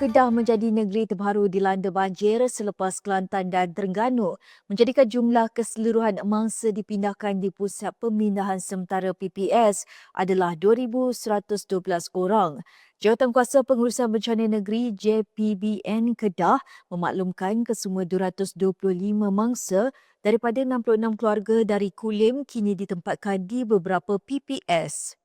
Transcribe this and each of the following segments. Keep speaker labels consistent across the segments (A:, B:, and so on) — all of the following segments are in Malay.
A: Kedah menjadi negeri terbaru dilanda banjir selepas Kelantan dan Terengganu menjadikan jumlah keseluruhan mangsa dipindahkan di pusat pemindahan sementara PPS adalah 2,112 orang. Jawatankuasa Pengurusan Bencana Negeri JPBN Kedah memaklumkan kesemua 225 mangsa daripada 66 keluarga dari Kulim kini ditempatkan di beberapa PPS.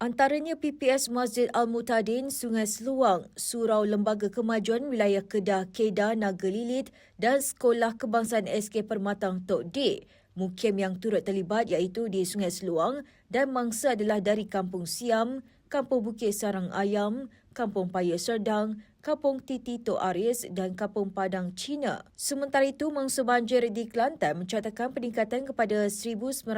A: Antaranya PPS Masjid Al-Mutadin, Sungai Seluang, Surau Lembaga Kemajuan Wilayah Kedah, Kedah, Naga Lilit dan Sekolah Kebangsaan SK Permatang Tok D. Mukim yang turut terlibat iaitu di Sungai Seluang dan mangsa adalah dari Kampung Siam, Kampung Bukit Sarang Ayam, Kampung Paya Serdang, Kampung Titi Tok Aris dan Kampung Padang Cina. Sementara itu, mangsa banjir di Kelantan mencatatkan peningkatan kepada 1,970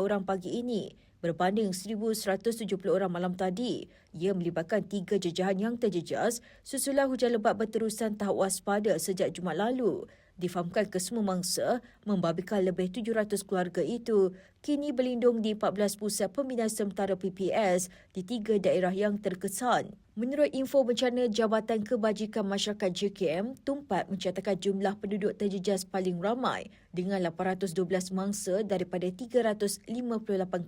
A: orang pagi ini berbanding 1,170 orang malam tadi. Ia melibatkan tiga jejahan yang terjejas susulan hujan lebat berterusan tahap waspada sejak Jumaat lalu. Difahamkan kesemua mangsa membabikan lebih 700 keluarga itu kini berlindung di 14 pusat pembinaan sementara PPS di tiga daerah yang terkesan. Menurut info bencana Jabatan Kebajikan Masyarakat JKM, Tumpat mencatatkan jumlah penduduk terjejas paling ramai dengan 812 mangsa daripada 358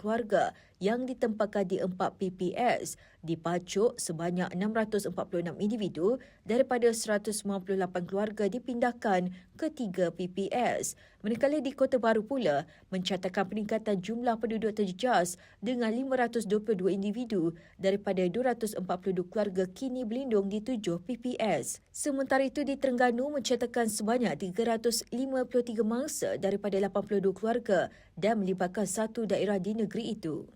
A: keluarga yang ditempatkan di empat PPS. Di Pacuk, sebanyak 646 individu daripada 198 keluarga dipindahkan ke tiga PPS. Manakala di Kota Baru pula mencatatkan peningkatan jumlah penduduk terjejas dengan 522 individu daripada 242 keluarga kini berlindung di tujuh PPS. Sementara itu di Terengganu mencatatkan sebanyak 353 mangsa daripada 82 keluarga dan melibatkan satu daerah di negeri itu.